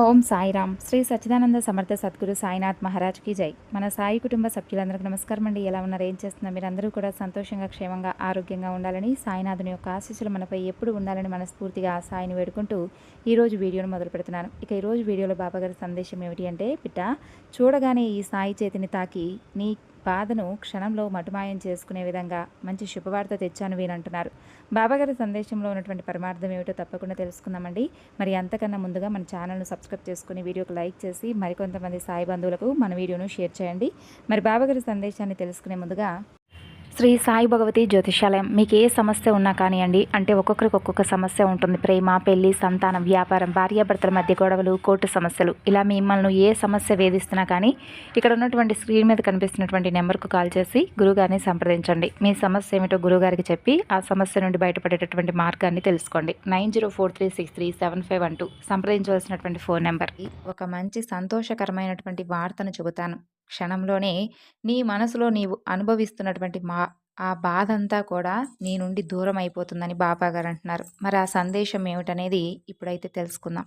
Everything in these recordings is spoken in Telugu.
ఓం సాయిరామ్. శ్రీ సచ్చిదానంద సమర్థ సద్గురు సాయినాథ్ మహారాజ్కి జై. మన సాయి కుటుంబ సభ్యులందరికీ నమస్కారం అండి. ఎలా ఉన్నారు? ఏం చేస్తున్నారు? మీరందరూ కూడా సంతోషంగా క్షేమంగా ఆరోగ్యంగా ఉండాలని సాయినాథుని యొక్క ఆశీస్సులు మనపై ఎప్పుడు ఉండాలని మనస్ఫూర్తిగా ఆ సాయిని వేడుకుంటూ ఈరోజు వీడియోను మొదలు పెడుతున్నాను. ఇక ఈరోజు వీడియోలో బాబాగారి సందేశం ఏమిటి అంటే బిడ్డ చూడగానే ఈ సాయి చేతిని తాకి నీ బాధను క్షణంలో మటుమాయం చేసుకునే విధంగా మంచి శుభవార్త తెచ్చాను వీరంటున్నారు బాబాగారి సందేశంలో ఉన్నటువంటి పరమార్థం ఏమిటో తప్పకుండా తెలుసుకుందామండి. మరి అంతకన్నా ముందుగా మన ఛానల్ను సబ్స్క్రైబ్ చేసుకుని వీడియోకి లైక్ చేసి మరికొంతమంది సాయి బంధువులకు మన వీడియోను షేర్ చేయండి. మరి బాబాగారి సందేశాన్ని తెలుసుకునే ముందుగా శ్రీ సాయి భగవతి జ్యోతిషాలయం. మీకు ఏ సమస్య ఉన్నా కానివ్వండి అంటే ఒక్కొక్కరికి ఒక్కొక్క సమస్య ఉంటుంది. ప్రేమ పెళ్ళి సంతానం వ్యాపారం భార్యాభర్తల మధ్య గొడవలు కోర్టు సమస్యలు. ఇలా మిమ్మల్ని ఏ సమస్య వేధిస్తున్నా కానీ ఇక్కడ ఉన్నటువంటి స్క్రీన్ మీద కనిపిస్తున్నటువంటి నెంబర్కు కాల్ చేసి గురుగారిని సంప్రదించండి. మీ సమస్య ఏమిటో గురుగారికి చెప్పి ఆ సమస్య నుండి బయటపడేటటువంటి మార్గాన్ని తెలుసుకోండి. Nine zero four three six three seven five one two. సంప్రదించవలసినటువంటి phone number. ఒక మంచి సంతోషకరమైనటువంటి వార్తను చెబుతాను. క్షణంలోనే నీ మనసులో నీవు అనుభవిస్తున్నటువంటి మా ఆ బాధ అంతా కూడా నీ నుండి దూరం అయిపోతుందని బాబా గారు అంటున్నారు. మరి ఆ సందేశం ఏమిటనేది ఇప్పుడైతే తెలుసుకుందాం.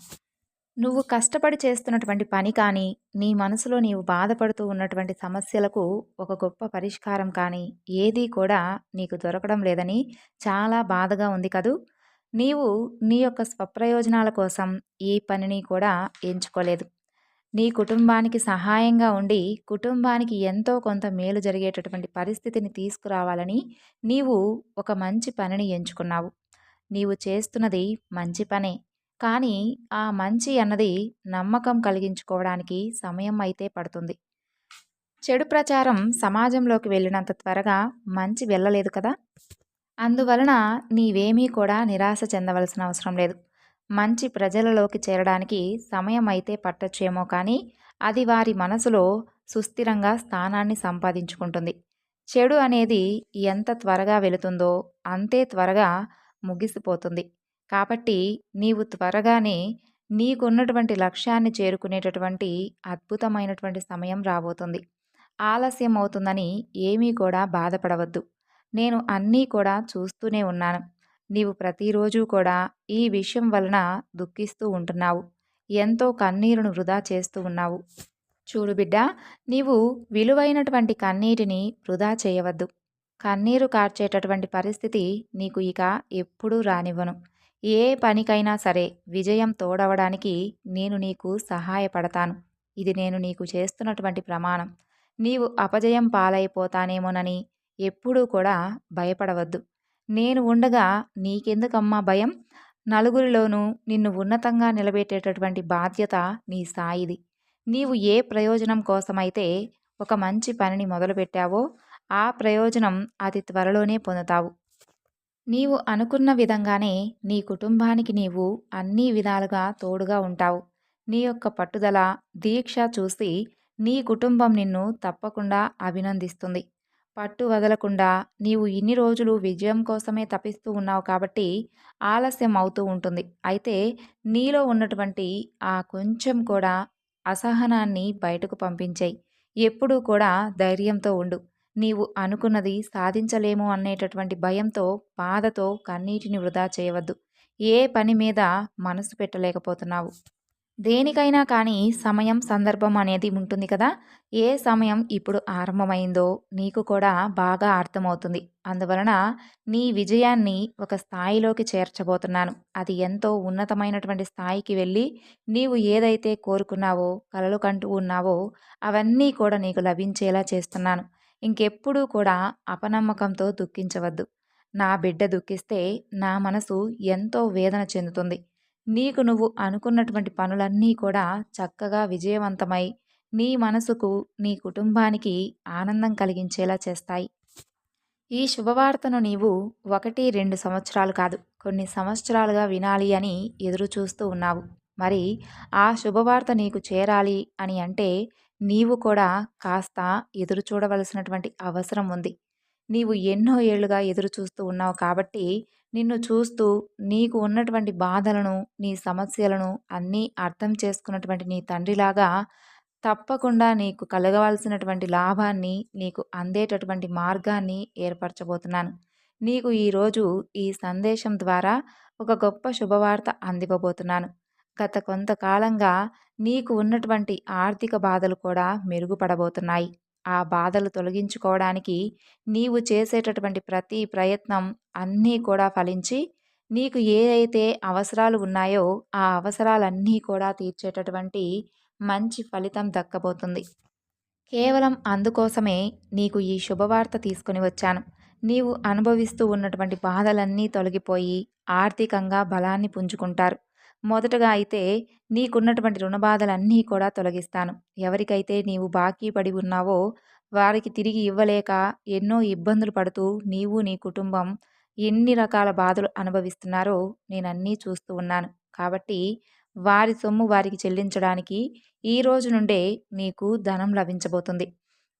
నువ్వు కష్టపడి చేస్తున్నటువంటి పని కానీ నీ మనసులో నీవు బాధపడుతూ ఉన్నటువంటి సమస్యలకు ఒక గొప్ప పరిష్కారం కానీ ఏదీ కూడా నీకు దొరకడం లేదని చాలా బాధగా ఉంది కదూ? నీవు నీ యొక్క స్వప్రయోజనాల కోసం ఈ పనిని కూడా ఎంచుకోలేదు. నీ కుటుంబానికి సహాయంగా ఉండి కుటుంబానికి ఎంతో కొంత మేలు జరిగేటటువంటి పరిస్థితిని తీసుకురావాలని నీవు ఒక మంచి పనిని ఎంచుకున్నావు. నీవు చేస్తున్నది మంచి పనే. కానీ ఆ మంచి అన్నది నమ్మకం కలిగించుకోవడానికి సమయం అయితే పడుతుంది. చెడు ప్రచారం సమాజంలోకి వెళ్ళినంత త్వరగా మంచి వెళ్ళలేదు కదా? అందువలన నీవేమీ కూడా నిరాశ చెందవలసిన అవసరం లేదు. మంచి ప్రజలలోకి చేరడానికి సమయం అయితే పట్టొచ్చేమో కానీ అది వారి మనసులో సుస్థిరంగా స్థానాన్ని సంపాదించుకుంటుంది. చెడు అనేది ఎంత త్వరగా వెళుతుందో అంతే త్వరగా ముగిసిపోతుంది. కాబట్టి నీవు త్వరగానే నీకున్నటువంటి లక్ష్యాన్ని చేరుకునేటటువంటి అద్భుతమైనటువంటి సమయం రాబోతుంది. ఆలస్యం అవుతుందని ఏమీ కూడా బాధపడవద్దు. నేను అన్నీ కూడా చూస్తూనే ఉన్నాను. నీవు ప్రతిరోజు కూడా ఈ విషయం వలన దుఃఖిస్తూ ఉంటున్నావు. ఎంతో కన్నీరును వృధా చేస్తూ ఉన్నావు. చూడు బిడ్డ నీవు విలువైనటువంటి కన్నీటిని వృధా చేయవద్దు. కన్నీరు కార్చేటటువంటి పరిస్థితి నీకు ఇక ఎప్పుడూ రానివ్వను. ఏ పనికైనా సరే విజయం తోడవడానికి నేను నీకు సహాయపడతాను. ఇది నేను నీకు చేస్తున్నటువంటి ప్రమాణం. నీవు అపజయం పాలైపోతానేమోనని ఎప్పుడూ కూడా భయపడవద్దు. నేను ఉండగా నీకెందుకమ్మా భయం? నలుగురిలోనూ నిన్ను ఉన్నతంగా నిలబెట్టేటటువంటి బాధ్యత నీ సాయిది నీవు ఏ ప్రయోజనం కోసమైతే ఒక మంచి పనిని మొదలుపెట్టావో ఆ ప్రయోజనం అతి త్వరలోనే పొందుతావు. నీవు అనుకున్న విధంగానే నీ కుటుంబానికి నీవు అన్ని విధాలుగా తోడుగా ఉంటావు. నీ యొక్క పట్టుదల దీక్ష చూసి నీ కుటుంబం నిన్ను తప్పకుండా అభినందిస్తుంది. పట్టు వదలకుండా నీవు ఇన్ని రోజులు విజయం కోసమే తపిస్తూ ఉన్నావు కాబట్టి ఆలస్యం అవుతూ ఉంటుంది. అయితే నీలో ఉన్నటువంటి ఆ కొంచెం కూడా అసహనాన్ని బయటకు పంపించాయి. ఎప్పుడూ కూడా ధైర్యంతో ఉండు. నీవు అనుకున్నది సాధించలేము అనేటటువంటి భయంతో బాధతో కన్నీటిని వృధా చేయవద్దు. ఏ పని మీద మనసు పెట్టలేకపోతున్నావు. దేనికైనా కానీ సమయం సందర్భం అనేది ఉంటుంది కదా. ఏ సమయం ఇప్పుడు ఆరంభమైందో నీకు కూడా బాగా అర్థమవుతుంది. అందువలన నీ విజయాన్ని ఒక స్థాయిలోకి చేర్చబోతున్నాను. అది ఎంతో ఉన్నతమైనటువంటి స్థాయికి వెళ్ళి నీవు ఏదైతే కోరుకున్నావో కలలు కంటూ ఉన్నావో అవన్నీ కూడా నీకు లభించేలా చేస్తున్నాను. ఇంకెప్పుడూ కూడా అపనమ్మకంతో దుఃఖించవద్దు. నా బిడ్డ దుఃఖిస్తే నా మనసు ఎంతో వేదన చెందుతుంది. నీకు నువ్వు అనుకున్నటువంటి పనులన్నీ కూడా చక్కగా విజయవంతమై నీ మనసుకు నీ కుటుంబానికి ఆనందం కలిగించేలా చేస్తాయి. ఈ శుభవార్తను నీవు ఒకటి రెండు సంవత్సరాలు కాదు కొన్ని సంవత్సరాలుగా వినాలి అని ఎదురు చూస్తూ ఉన్నావు. మరి ఆ శుభవార్త నీకు చేరాలి అని అంటే నీవు కూడా కాస్త ఎదురు చూడవలసినటువంటి అవసరం ఉంది. నీవు ఎన్నో ఏళ్ళుగా ఎదురు చూస్తూ ఉన్నావు కాబట్టి నిన్ను చూస్తూ నీకు ఉన్నటువంటి బాధలను నీ సమస్యలను అన్నీ అర్థం చేసుకున్నటువంటి నీ తండ్రిలాగా తప్పకుండా నీకు కలగవలసినటువంటి లాభాన్ని నీకు అందేటటువంటి మార్గాన్ని ఏర్పరచబోతున్నాను. నీకు ఈరోజు ఈ సందేశం ద్వారా ఒక గొప్ప శుభవార్త అందివ్వబోతున్నాను. గత కొంతకాలంగా నీకు ఉన్నటువంటి ఆర్థిక బాధలు కూడా మెరుగుపడబోతున్నాయి. ఆ బాధలు తొలగించుకోవడానికి నీవు చేసేటటువంటి ప్రతి ప్రయత్నం అన్నీ కూడా ఫలించి నీకు ఏదైతే అవసరాలు ఉన్నాయో ఆ అవసరాలన్నీ కూడా తీర్చేటటువంటి మంచి ఫలితం దక్కబోతుంది. కేవలం అందుకోసమే నీకు ఈ శుభవార్త తీసుకుని వచ్చాను. నీవు అనుభవిస్తూ ఉన్నటువంటి బాధలన్నీ తొలగిపోయి ఆర్థికంగా బలాన్ని పుంజుకుంటారు. మొదటగా అయితే నీకున్నటువంటి రుణ బాధలన్నీ కూడా తొలగిస్తాను. ఎవరికైతే నీవు బాకీ పడి ఉన్నావో వారికి తిరిగి ఇవ్వలేక ఎన్నో ఇబ్బందులు పడుతూ నీవు నీ కుటుంబం ఎన్ని రకాల బాధలు అనుభవిస్తున్నారో నేను అన్నీ చూస్తూ ఉన్నాను. కాబట్టి వారి సొమ్ము వారికి చెల్లించడానికి ఈ రోజు నుండే నీకు ధనం లభించబోతుంది.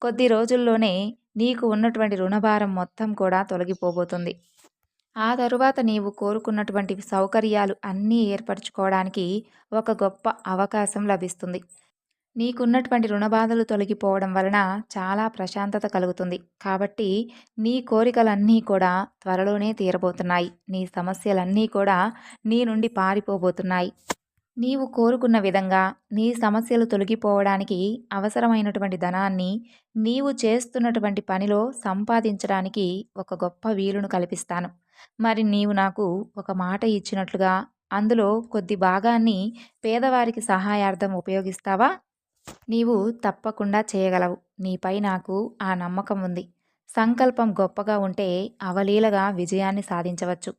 కొద్ది రోజుల్లోనే నీకు ఉన్నటువంటి రుణభారం మొత్తం కూడా తొలగిపోబోతుంది. ఆ తరువాత నీవు కోరుకున్నటువంటి సౌకర్యాలు అన్నీ ఏర్పరచుకోవడానికి ఒక గొప్ప అవకాశం లభిస్తుంది. నీకున్నటువంటి రుణబాధలు తొలగిపోవడం వలన చాలా ప్రశాంతత కలుగుతుంది. కాబట్టి నీ కోరికలన్నీ కూడా త్వరలోనే తీరబోతున్నాయి. నీ సమస్యలన్నీ కూడా నీ నుండి పారిపోబోతున్నాయి. నీవు కోరుకున్న విధంగా నీ సమస్యలు తొలగిపోవడానికి అవసరమైనటువంటి ధనాన్ని నీవు చేస్తున్నటువంటి పనిలో సంపాదించడానికి ఒక గొప్ప వీలును కల్పిస్తాను. మరి నీవు నాకు ఒక మాట ఇచ్చినట్లుగా అందులో కొద్ది భాగాన్ని పేదవారికి సహాయార్థం ఉపయోగిస్తావా? నీవు తప్పకుండా చేయగలవు. నీపై నాకు ఆ నమ్మకం ఉంది. సంకల్పం గొప్పగా ఉంటే అవలీలగా విజయాన్ని సాధించవచ్చు.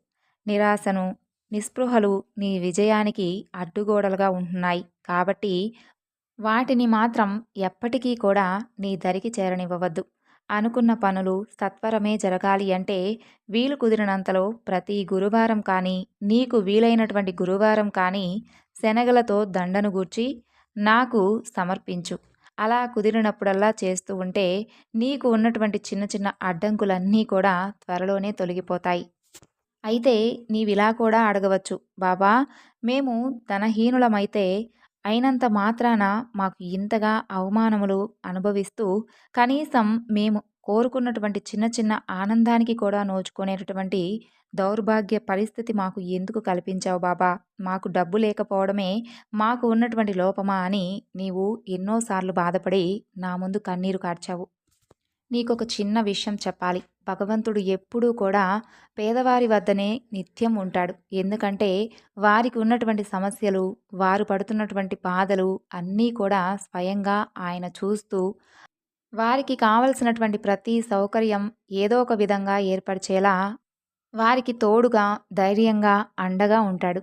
నిరాశను నిస్పృహలు నీ విజయానికి అడ్డుగోడలుగా ఉంటున్నాయి. కాబట్టి వాటిని మాత్రం ఎప్పటికీ కూడా నీ దరికి చేరనివ్వవద్దు. అనుకున్న పనులు సత్వరమే జరగాలి అంటే వీలు కుదిరినంతలో ప్రతి గురువారం కానీ నీకు వీలైనటువంటి గురువారం కానీ శనగలతో దండను గూర్చి నాకు సమర్పించు. అలా కుదిరినప్పుడల్లా చేస్తూ ఉంటే నీకు ఉన్నటువంటి చిన్న చిన్న అడ్డంకులన్నీ కూడా త్వరలోనే తొలగిపోతాయి. అయితే నీవిలా కూడా అడగవచ్చు బాబా మేము ధనహీనులమైతే అయినంత మాత్రాన మాకు ఇంతగా అవమానములు అనుభవిస్తూ కనీసం మేము కోరుకున్నటువంటి చిన్న చిన్న ఆనందానికి కూడా నోచుకునేటటువంటి దౌర్భాగ్య పరిస్థితి మాకు ఎందుకు కల్పించావు బాబా? మాకు డబ్బు లేకపోవడమే మాకు ఉన్నటువంటి లోపమా అని నీవు ఎన్నోసార్లు బాధపడి నా ముందు కన్నీరు కార్చావు. నీకొక చిన్న విషయం చెప్పాలి. భగవంతుడు ఎప్పుడూ కూడా పేదవారి వద్దనే నిత్యం ఉంటాడు. ఎందుకంటే వారికి ఉన్నటువంటి సమస్యలు వారు పడుతున్నటువంటి బాధలు అన్నీ కూడా స్వయంగా ఆయన చూస్తూ వారికి కావలసినటువంటి ప్రతి సౌకర్యం ఏదో ఒక విధంగా ఏర్పరిచేలా వారికి తోడుగా ధైర్యంగా అండగా ఉంటాడు.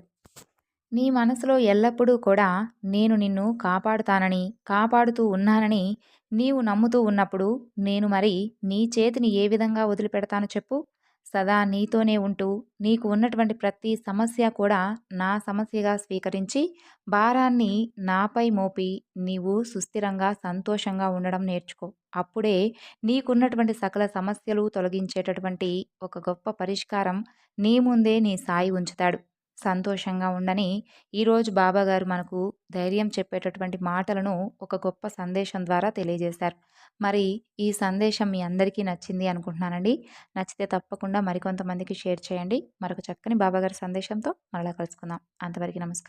నీ మనసులో ఎల్లప్పుడూ కూడా నేను నిన్ను కాపాడుతానని కాపాడుతూ ఉన్నానని నీవు నమ్ముతూ ఉన్నప్పుడు నేను మరి నీ చేతిని ఏ విధంగా వదిలిపెడతాను చెప్పు? సదా నీతోనే ఉంటూ నీకు ఉన్నటువంటి ప్రతి సమస్య కూడా నా సమస్యగా స్వీకరించి భారాన్ని నాపై మోపి నీవు సుస్థిరంగా సంతోషంగా ఉండడం నేర్చుకో. అప్పుడే నీకున్నటువంటి సకల సమస్యలు తొలగించేటటువంటి ఒక గొప్ప పరిష్కారం నీ ముందే నీ సాయి ఉంచుతాడు. సంతోషంగా ఉండని ఈరోజు బాబాగారు మనకు ధైర్యం చెప్పేటటువంటి మాటలను ఒక గొప్ప సందేశం ద్వారా తెలియజేశారు. మరి ఈ సందేశం మీ అందరికీ నచ్చింది అనుకుంటున్నానండి. నచ్చితే తప్పకుండా మరికొంతమందికి షేర్ చేయండి. మరొక చక్కని బాబాగారి సందేశంతో మరలా కలుసుకుందాం. అంతవరకు నమస్కారం.